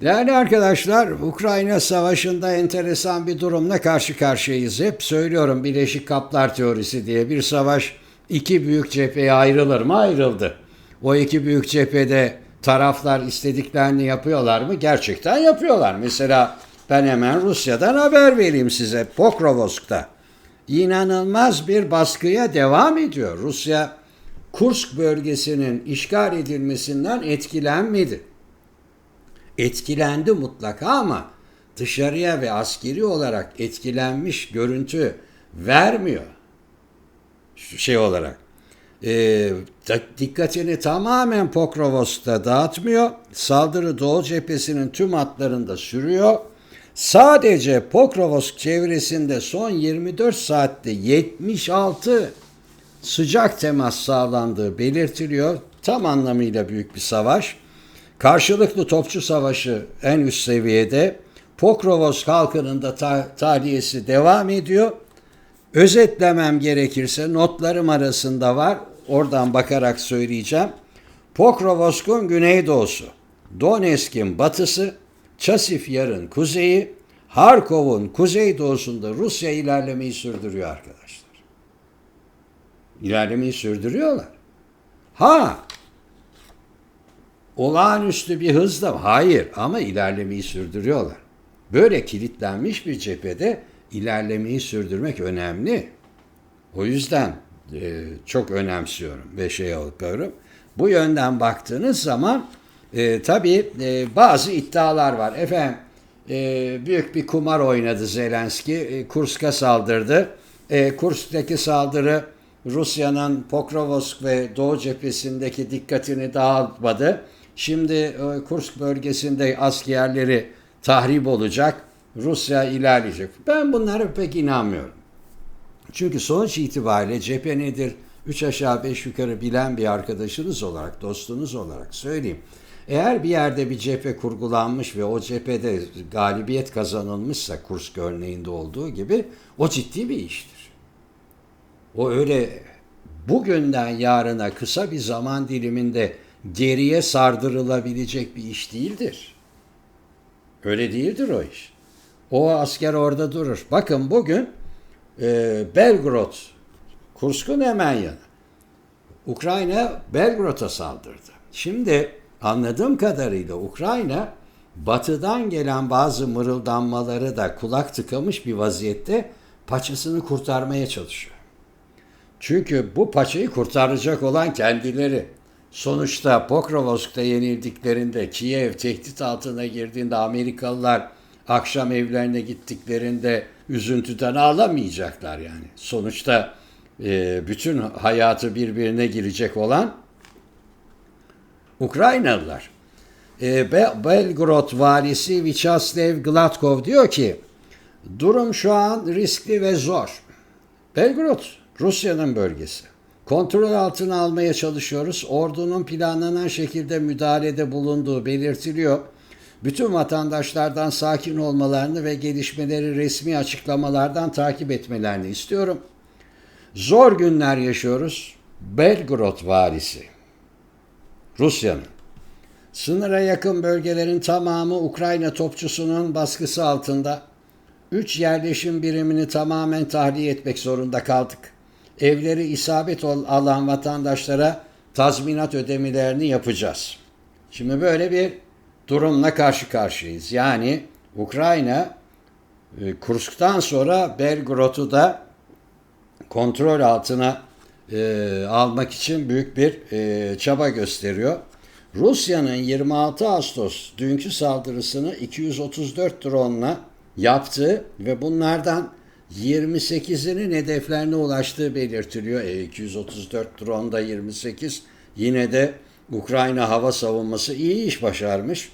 Değerli arkadaşlar, Ukrayna Savaşı'nda enteresan bir durumla karşı karşıyayız. Hep söylüyorum Birleşik Kaplar Teorisi diye bir savaş iki büyük cepheye ayrılır mı? Ayrıldı. O iki büyük cephede taraflar istediklerini yapıyorlar mı? Gerçekten yapıyorlar. Mesela ben hemen Rusya'dan haber vereyim size. Pokrovsk'ta inanılmaz bir baskıya devam ediyor. Rusya Kursk bölgesinin işgal edilmesinden etkilenmedi etkilendi mutlaka ama dışarıya ve askeri olarak etkilenmiş görüntü vermiyor şey olarak. E, dikkatini tamamen Pokrovsk'ta dağıtmıyor. Saldırı Doğu cephesinin tüm hatlarında sürüyor. Sadece Pokrovsk çevresinde son 24 saatte 76 sıcak temas sağlandığı belirtiliyor. Tam anlamıyla büyük bir savaş. Karşılıklı topçu savaşı en üst seviyede. Pokrovos halkının da ta- tahliyesi devam ediyor. Özetlemem gerekirse notlarım arasında var. Oradan bakarak söyleyeceğim. Pokrovsk'un güneydoğusu, Donetsk'in batısı, Çasif kuzeyi, Harkov'un kuzeydoğusunda Rusya ilerlemeyi sürdürüyor arkadaşlar. İlerlemeyi sürdürüyorlar. Ha olağanüstü bir hızla hayır ama ilerlemeyi sürdürüyorlar. Böyle kilitlenmiş bir cephede ilerlemeyi sürdürmek önemli. O yüzden e, çok önemsiyorum ve şey yapıyorum. Bu yönden baktığınız zaman e, tabii e, bazı iddialar var. Efendim e, büyük bir kumar oynadı Zelenski. E, Kursk'a saldırdı. E, Kursk'taki saldırı Rusya'nın Pokrovsk ve Doğu cephesindeki dikkatini dağıtmadı. Şimdi e, Kursk bölgesinde askerleri tahrip olacak. Rusya ilerleyecek. Ben bunlara pek inanmıyorum. Çünkü sonuç itibariyle cephe nedir? Üç aşağı beş yukarı bilen bir arkadaşınız olarak, dostunuz olarak söyleyeyim. Eğer bir yerde bir cephe kurgulanmış ve o cephede galibiyet kazanılmışsa Kursk örneğinde olduğu gibi o ciddi bir iştir. O öyle bugünden yarına kısa bir zaman diliminde geriye sardırılabilecek bir iş değildir. Öyle değildir o iş. O asker orada durur. Bakın bugün e, Belgrod, Kursk'un hemen yanı. Ukrayna Belgrad'a saldırdı. Şimdi anladığım kadarıyla Ukrayna batıdan gelen bazı mırıldanmaları da kulak tıkamış bir vaziyette paçasını kurtarmaya çalışıyor. Çünkü bu paçayı kurtaracak olan kendileri. Sonuçta Pokrovsk'ta yenildiklerinde, Kiev tehdit altına girdiğinde Amerikalılar akşam evlerine gittiklerinde üzüntüden ağlamayacaklar yani. Sonuçta e, bütün hayatı birbirine girecek olan Ukraynalılar. E, Belgrod valisi Vyacheslav Gladkov diyor ki durum şu an riskli ve zor. Belgrod Rusya'nın bölgesi kontrol altına almaya çalışıyoruz. Ordunun planlanan şekilde müdahalede bulunduğu belirtiliyor. Bütün vatandaşlardan sakin olmalarını ve gelişmeleri resmi açıklamalardan takip etmelerini istiyorum. Zor günler yaşıyoruz. Belgrod valisi. Rusya'nın. Sınıra yakın bölgelerin tamamı Ukrayna topçusunun baskısı altında. Üç yerleşim birimini tamamen tahliye etmek zorunda kaldık evleri isabet alan vatandaşlara tazminat ödemelerini yapacağız. Şimdi böyle bir durumla karşı karşıyayız. Yani Ukrayna e, Kursk'tan sonra Belgrad'u da kontrol altına e, almak için büyük bir e, çaba gösteriyor. Rusya'nın 26 Ağustos dünkü saldırısını 234 drone yaptığı ve bunlardan 28'inin hedeflerine ulaştığı belirtiliyor. E-234 drone'da 28 yine de Ukrayna hava savunması iyi iş başarmış.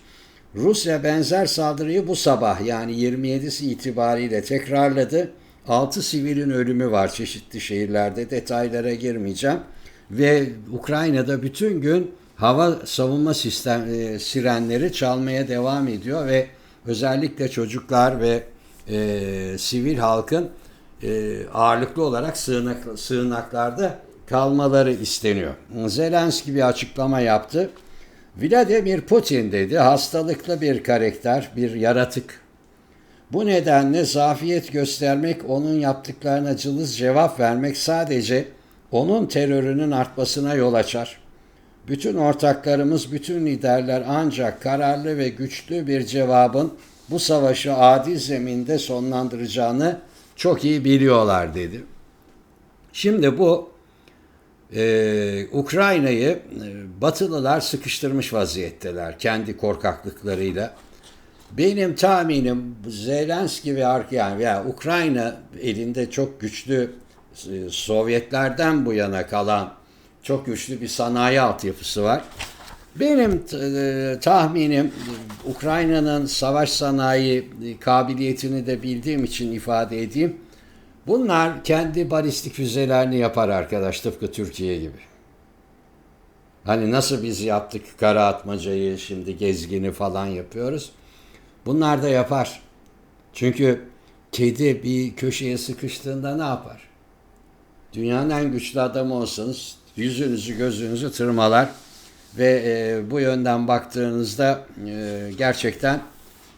Rusya benzer saldırıyı bu sabah yani 27'si itibariyle tekrarladı. 6 sivilin ölümü var çeşitli şehirlerde detaylara girmeyeceğim. Ve Ukrayna'da bütün gün hava savunma sistem e, sirenleri çalmaya devam ediyor ve özellikle çocuklar ve e, sivil halkın e, ağırlıklı olarak sığınak, sığınaklarda kalmaları isteniyor. Zelenski bir açıklama yaptı. Vladimir Putin dedi hastalıklı bir karakter, bir yaratık. Bu nedenle zafiyet göstermek, onun yaptıklarına cılız cevap vermek sadece onun terörünün artmasına yol açar. Bütün ortaklarımız, bütün liderler ancak kararlı ve güçlü bir cevabın bu savaşı adil zeminde sonlandıracağını çok iyi biliyorlar dedi. Şimdi bu e, Ukrayna'yı e, Batılılar sıkıştırmış vaziyetteler kendi korkaklıklarıyla. Benim tahminim Zelenski ve yani veya Ukrayna elinde çok güçlü e, Sovyetlerden bu yana kalan çok güçlü bir sanayi altyapısı var. Benim e, tahminim Ukrayna'nın savaş sanayi e, kabiliyetini de bildiğim için ifade edeyim. Bunlar kendi balistik füzelerini yapar arkadaş tıpkı Türkiye gibi. Hani nasıl biz yaptık kara atmacayı şimdi gezgini falan yapıyoruz. Bunlar da yapar. Çünkü kedi bir köşeye sıkıştığında ne yapar? Dünyanın en güçlü adamı olsanız yüzünüzü gözünüzü tırmalar ve e, bu yönden baktığınızda e, gerçekten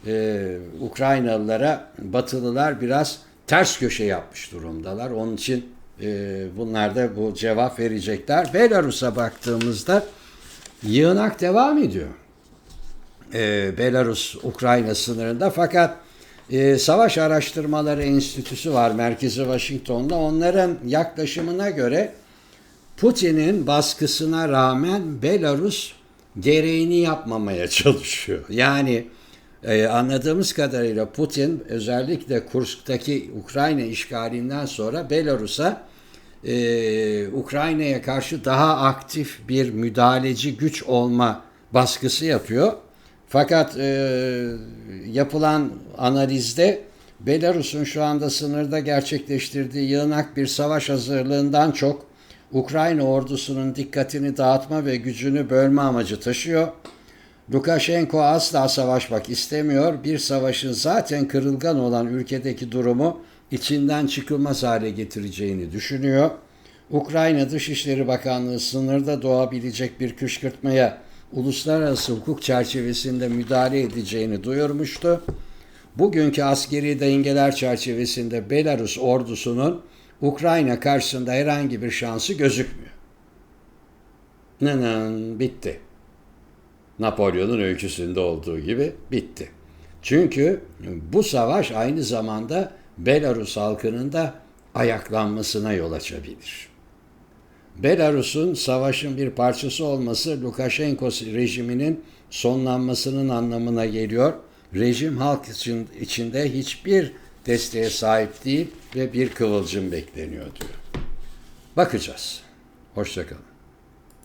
e, Ukraynalılara Batılılar biraz ters köşe yapmış durumdalar. Onun için e, bunlar da bu cevap verecekler. Belarus'a baktığımızda yığınak devam ediyor. E, Belarus-Ukrayna sınırında fakat e, Savaş Araştırmaları Enstitüsü var merkezi Washington'da. Onların yaklaşımına göre Putin'in baskısına rağmen Belarus gereğini yapmamaya çalışıyor. Yani ee, anladığımız kadarıyla Putin özellikle Kursk'taki Ukrayna işgalinden sonra Belarus'a e, Ukrayna'ya karşı daha aktif bir müdahaleci güç olma baskısı yapıyor. Fakat e, yapılan analizde Belarus'un şu anda sınırda gerçekleştirdiği yığınak bir savaş hazırlığından çok Ukrayna ordusunun dikkatini dağıtma ve gücünü bölme amacı taşıyor. Lukashenko asla savaşmak istemiyor. Bir savaşın zaten kırılgan olan ülkedeki durumu içinden çıkılmaz hale getireceğini düşünüyor. Ukrayna Dışişleri Bakanlığı sınırda doğabilecek bir kışkırtmaya uluslararası hukuk çerçevesinde müdahale edeceğini duyurmuştu. Bugünkü askeri dengeler çerçevesinde Belarus ordusunun Ukrayna karşısında herhangi bir şansı gözükmüyor. Nenen bitti. Napolyon'un öyküsünde olduğu gibi bitti. Çünkü bu savaş aynı zamanda Belarus halkının da ayaklanmasına yol açabilir. Belarus'un savaşın bir parçası olması Lukashenko rejiminin sonlanmasının anlamına geliyor. Rejim halk için, içinde hiçbir desteğe sahip değil ve bir kıvılcım bekleniyor diyor. Bakacağız. Hoşçakalın.